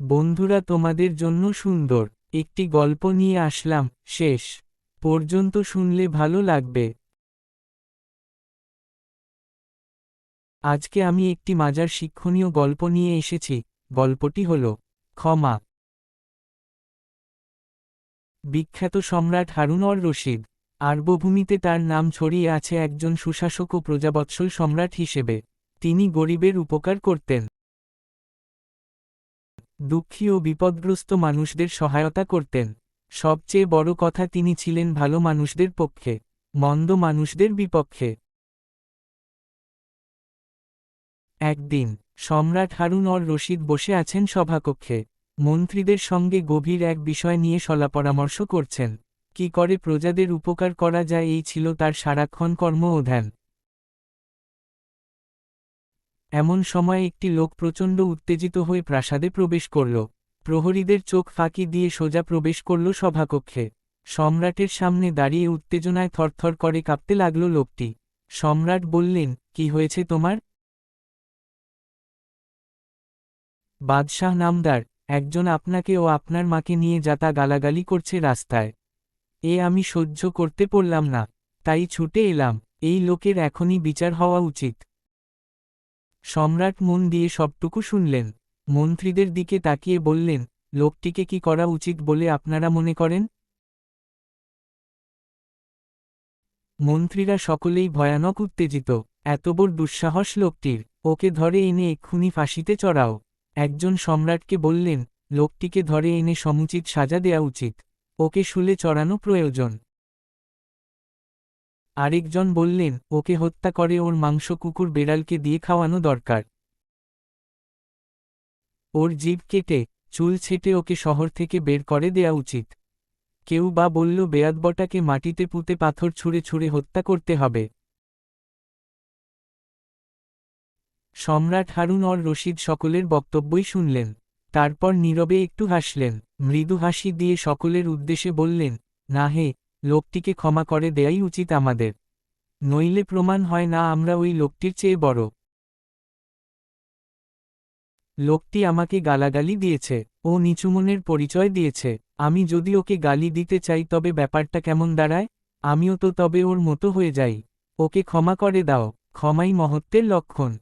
বন্ধুরা তোমাদের জন্য সুন্দর। একটি গল্প নিয়ে আসলাম। শেষ পর্যন্ত শুনলে ভালো লাগবে। আজকে আমি একটি মাজার শিক্ষণীয় গল্প নিয়ে এসেছি। গল্পটি হল ক্ষমা। বিখ্যাত সম্রাট হারুন অর রশিদ আরবভূমিতে তার নাম ছড়িয়ে আছে একজন সুশাসক ও প্রজাবৎসল সম্রাট হিসেবে। তিনি গরিবের উপকার করতেন। দুঃখী ও বিপদগ্রস্ত মানুষদের সহায়তা করতেন। সবচেয়ে বড় কথা তিনি ছিলেন ভালো মানুষদের পক্ষে, মন্দ মানুষদের বিপক্ষে। একদিন, সম্রাট হারুন অর রশিদ বসে আছেন সভাকক্ষে। মন্ত্রীদের সঙ্গে গভীর এক বিষয় নিয়ে সলা পরামর্শ করছেন। কি করে প্রজাদের উপকার করা যায় এই ছিল তার সারাক্ষণ কর্ম ও ধ্যান। এমন সময় একটি লোক প্রচণ্ড উত্তেজিত হয়ে প্রাসাদে প্রবেশ করল। প্রহরীদের চোখ ফাঁকি দিয়ে সোজা প্রবেশ করল সভাকক্ষে। সম্রাটের সামনে দাঁড়িয়ে উত্তেজনায় থরথর করে কাঁপতে লাগল লোকটি। সম্রাট বললেন, কি হয়েছে তোমার? বাদশাহ নামদার, একজন আপনাকে ও আপনার মাকে নিয়ে যাতা গালাগালি করছে রাস্তায়। এ আমি সহ্য করতে পারলাম না। তাই ছুটে এলাম। এই লোকের এখনই বিচার হওয়া উচিত। সম্রাট মন দিয়ে সবটুকু শুনলেন। মন্ত্রীদের দিকে তাকিয়ে বললেন, লোকটিকে কি করা উচিত বলে আপনারা মনে করেন? মন্ত্রীরা সকলেই ভয়ানক উত্তেজিত। এত বড় দুঃসাহস লোকটির। ওকে ধরে এনে এক্ষুনি ফাঁসিতে চড়াও। একজন সম্রাটকে বললেন, লোকটিকে ধরে এনে সমুচিত সাজা দেয়া উচিত। ওকে শুলে চড়ানো প্রয়োজন। আরেকজন বললেন, ওকে হত্যা করে ওর মাংস কুকুর বেড়ালকে দিয়ে খাওয়ানো দরকার। ওর জীব কেটে, চুল ছেটে ওকে শহর থেকে বের করে দেয়া উচিত। কেউ বা বলল বেয়াদবটাকে মাটিতে পুঁতে পাথর ছুঁড়ে ছুঁড়ে হত্যা করতে হবে। সম্রাট হারুন অর রশিদ সকলের বক্তব্যই শুনলেন। তারপর নীরবে একটু হাসলেন। মৃদু হাসি দিয়ে সকলের উদ্দেশ্যে বললেন, না হে লোকটিকে ক্ষমা করে দেয়াই উচিত আমাদের। নইলে প্রমাণ হয় না আমরা ওই লোকটির চেয়ে বড়। লোকটি আমাকে গালাগালি দিয়েছে, ও নিচুমনের পরিচয় দিয়েছে, আমি যদি ওকে গালি দিতে চাই তবে ব্যাপারটা কেমন দাঁড়ায়? আমিও তো তবে ওর মতো হয়ে যাই। ওকে ক্ষমা করে দাও, ক্ষমাই মহত্বের লক্ষণ।